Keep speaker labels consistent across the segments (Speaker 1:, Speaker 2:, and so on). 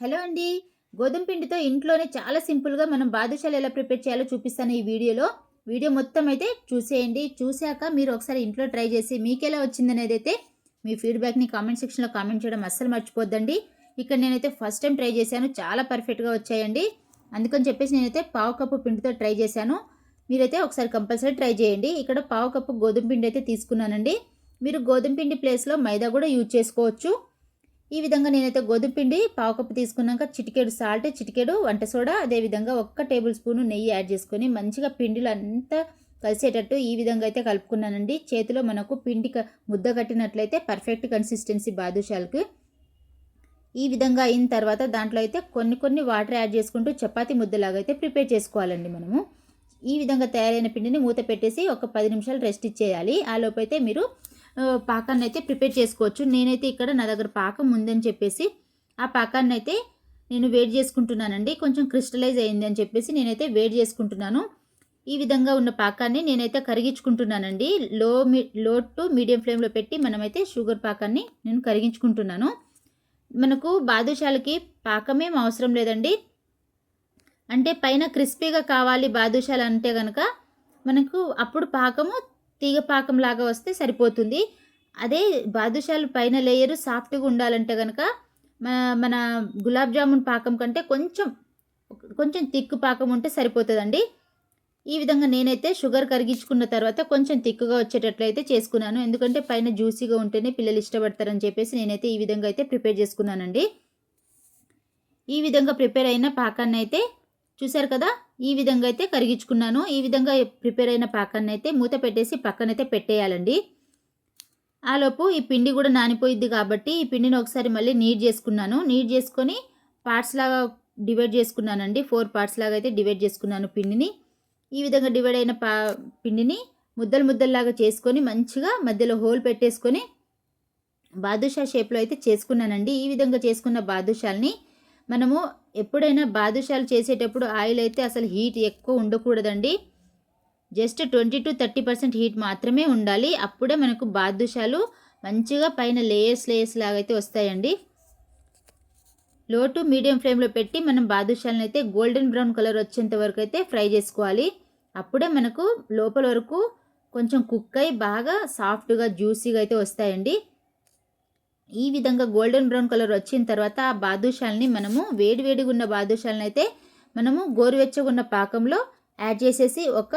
Speaker 1: Hello అండి. గోధుమ పిండితో ఇంట్లోనే చాలా సింపుల్గా మనం బాదుషాలు ఎలా ప్రిపేర్ చేయాలో చూపిస్తాను ఈ వీడియోలో. వీడియో మొత్తం అయితే చూసేయండి. చూశాక మీరు ఒకసారి ఇంట్లో ట్రై చేసి మీకు ఎలా వచ్చిందనేది అయితే మీ ఫీడ్బ్యాక్ని కామెంట్ సెక్షన్లో కామెంట్ చేయడం అస్సలు మర్చిపోద్దండి. ఇక్కడ నేనైతే ఫస్ట్ టైం ట్రై చేశాను. చాలా పర్ఫెక్ట్గా వచ్చాయండి. అందుకని చెప్పేసి నేనైతే పావు కప్పు పిండితో ట్రై చేశాను. మీరైతే ఒకసారి కంపల్సరీ ట్రై చేయండి. ఇక్కడ పావు కప్పు గోధుమ పిండి అయితే తీసుకున్నానండి. మీరు గోధుమ పిండి ప్లేస్లో మైదా కూడా యూజ్ చేసుకోవచ్చు. ఈ విధంగా నేనైతే గోధుమ పిండి పావు కప్పు తీసుకున్నాక చిటికేడు సాల్ట్ చిటికేడు వంట సోడా అదేవిధంగా ఒక్క టేబుల్ స్పూన్ నెయ్యి యాడ్ చేసుకొని మంచిగా పిండిలో అంతా కలిసేటట్టు ఈ విధంగా అయితే కలుపుకున్నానండి. చేతిలో మనకు పిండి క- ముద్ద కట్టినట్లయితే పర్ఫెక్ట్ కన్సిస్టెన్సీ బాదుషాలకు. ఈ విధంగా అయిన తర్వాత దాంట్లో అయితే కొన్ని కొన్ని వాటర్ యాడ్ చేసుకుంటూ చపాతి ముద్దలాగా అయితే ప్రిపేర్ చేసుకోవాలండి మనము. ఈ విధంగా తయారైన పిండిని మూత పెట్టేసి ఒక పది నిమిషాలు రెస్ట్ ఇచ్చేయాలి. ఆ లోపైతే మీరు పాకాన్ని అయితే ప్రిపేర్ చేసుకోవచ్చు. నేనైతే ఇక్కడ నా దగ్గర పాకం ఉందని చెప్పేసి ఆ పాకాన్ని అయితే నేను వేడి చేసుకుంటున్నానండి. కొంచెం క్రిస్టలైజ్ అయింది అని చెప్పేసి నేనైతే వేడి చేసుకుంటున్నాను. ఈ విధంగా ఉన్న పాకాన్ని నేనైతే కరిగించుకుంటున్నానండి. లో మీ లో టు మీడియం ఫ్లేమ్లో పెట్టి మనమైతే షుగర్ పాకాన్ని నేను కరిగించుకుంటున్నాను. మనకు బాదుషాలకి పాకమేం అవసరం లేదండి. అంటే పైన క్రిస్పీగా కావాలి బాదుషాలు అంటే కనుక మనకు అప్పుడు పాకము తీగ పాకం లాగా వస్తే సరిపోతుంది. అదే బాదుషాలు పైన లేయరు సాఫ్ట్గా ఉండాలంటే కనుక మన మన గులాబ్ జామున్ పాకం కంటే కొంచెం కొంచెం తిక్కు పాకం ఉంటే సరిపోతుందండి. ఈ విధంగా నేనైతే షుగర్ కరిగించుకున్న తర్వాత కొంచెం తిక్కుగా వచ్చేటట్లయితే చేసుకున్నాను. ఎందుకంటే పైన జ్యూసీగా ఉంటేనే పిల్లలు ఇష్టపడతారని చెప్పేసి నేనైతే ఈ విధంగా అయితే ప్రిపేర్ చేసుకున్నానండి. ఈ విధంగా ప్రిపేర్ అయిన పాకాన్ని అయితే చూసారు కదా ఈ విధంగా అయితే కరిగించుకున్నాను. ఈ విధంగా ప్రిపేర్ అయిన పాకాన్ని అయితే మూత పెట్టేసి పక్కనైతే పెట్టేయాలండి. ఆలోపు ఈ పిండి కూడా నానిపోయిద్ది కాబట్టి ఈ పిండిని ఒకసారి మళ్ళీ నీట్ చేసుకున్నాను. నీట్ చేసుకొని పార్ట్స్ లాగా డివైడ్ చేసుకున్నానండి. ఫోర్ పార్ట్స్ లాగా అయితే డివైడ్ చేసుకున్నాను పిండిని. ఈ విధంగా డివైడ్ అయిన పా పిండిని ముద్దలు ముద్దల్లాగా చేసుకొని మంచిగా మధ్యలో హోల్ పెట్టేసుకొని బాదుషా షేప్లో అయితే చేసుకున్నానండి. ఈ విధంగా చేసుకున్న బాదుషాల్ని మనము ఎప్పుడైనా బాదుషాలు చేసేటప్పుడు ఆయిల్ అయితే అసలు హీట్ ఎక్కువ ఉండకూడదండి. Just twenty to thirty percent heat మాత్రమే ఉండాలి. అప్పుడే మనకు బాదుషాలు మంచిగా పైన లేయర్స్ లేయర్స్ లాగా అయితే వస్తాయండి. లో టు మీడియం ఫ్లేమ్లో పెట్టి మనం బాదుషాలను అయితే గోల్డెన్ బ్రౌన్ కలర్ వచ్చేంత వరకు అయితే ఫ్రై చేసుకోవాలి. అప్పుడే మనకు లోపల వరకు కొంచెం కుక్ అయి బాగా సాఫ్ట్గా జ్యూసీగా అయితే వస్తాయండి. ఈ విధంగా గోల్డెన్ బ్రౌన్ కలర్ వచ్చిన తర్వాత ఆ బాదుషాల్ని మనము వేడివేడిగా ఉన్న బాదుషాలను అయితే మనము గోరువెచ్చగా ఉన్న పాకంలో యాడ్ చేసేసి ఒక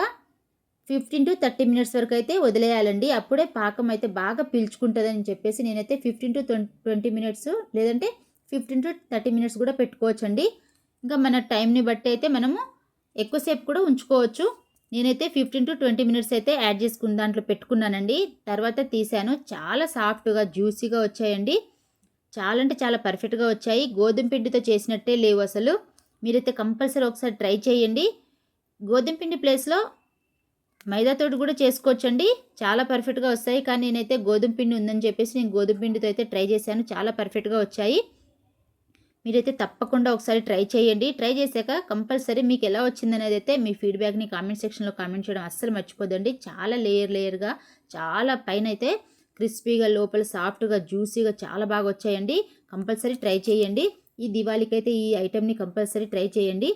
Speaker 1: ఫిఫ్టీన్ టు థర్టీ మినిట్స్ వరకు అయితే వదిలేయాలండి. అప్పుడే పాకం అయితే బాగా పీల్చుకుంటుందని చెప్పేసి నేనైతే ఫిఫ్టీన్ టు ట్వంటీ మినిట్స్ లేదంటే ఫిఫ్టీన్ టు థర్టీ మినిట్స్ కూడా పెట్టుకోవచ్చండి. ఇంకా మన టైంని బట్టి అయితే మనము ఎక్కువసేపు కూడా ఉంచుకోవచ్చు. నేనైతే ఫిఫ్టీన్ టు ట్వంటీ మినిట్స్ అయితే యాడ్ చేసుకున్న దాంట్లో పెట్టుకున్నానండి. తర్వాత తీసాను. చాలా సాఫ్ట్గా జ్యూసీగా వచ్చాయండి. చాలా అంటే చాలా పర్ఫెక్ట్గా వచ్చాయి. గోధుమ పిండితో చేసినట్టే లేవు అసలు. మీరైతే కంపల్సరీ ఒకసారి ట్రై చేయండి. గోధుమ పిండి ప్లేస్లో మైదాతోటి కూడా చేసుకోవచ్చండి. చాలా పర్ఫెక్ట్గా వస్తాయి. కానీ నేనైతే గోధుమ పిండి ఉందని చెప్పేసి నేను గోధుమ పిండితో అయితే ట్రై చేశాను. చాలా పర్ఫెక్ట్గా వచ్చాయి. మీరైతే తప్పకుండా ఒకసారి ట్రై చేయండి. ట్రై చేశాక కంపల్సరీ మీకు ఎలా వచ్చిందనేది అయితే మీ ఫీడ్బ్యాక్ని కామెంట్ సెక్షన్లో కామెంట్ చేయడం అస్సలు మర్చిపోదండి చాలా లేయర్ లేయర్గా చాలా పైన అయితే క్రిస్పీగా లోపల సాఫ్ట్గా జ్యూసీగా చాలా బాగా వచ్చాయండి. కంపల్సరీ ట్రై చేయండి. ఈ దివాళీకి అయితే ఈ ఐటెంని కంపల్సరీ ట్రై చేయండి.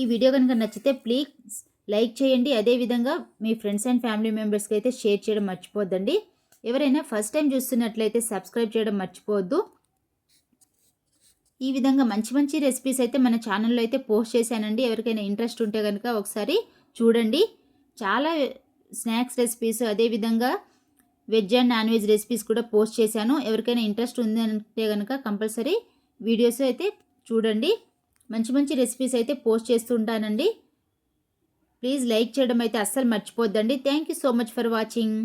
Speaker 1: ఈ వీడియో కనుక నచ్చితే ప్లీజ్ లైక్ చేయండి. అదేవిధంగా మీ ఫ్రెండ్స్ అండ్ ఫ్యామిలీ మెంబర్స్కి అయితే షేర్ చేయడం మర్చిపోద్దండి. ఎవరైనా ఫస్ట్ టైం చూస్తున్నట్లయితే సబ్స్క్రైబ్ చేయడం మర్చిపోవద్దు. ఈ విధంగా మంచి మంచి రెసిపీస్ అయితే మన ఛానల్లో అయితే పోస్ట్ చేశానండి. ఎవరికైనా ఇంట్రెస్ట్ ఉంటే కనుక ఒకసారి చూడండి. చాలా స్నాక్స్ రెసిపీస్ అదేవిధంగా veg and non veg recipes కూడా పోస్ట్ చేశాను. ఎవరికైనా ఇంట్రెస్ట్ ఉంది అంటే కనుక కంపల్సరీ వీడియోస్ అయితే చూడండి. మంచి మంచి రెసిపీస్ అయితే పోస్ట్ చేస్తుంటానండి. ప్లీజ్ లైక్ చేయడం అయితే అస్సలు మర్చిపోద్దండి. Thank you so much for watching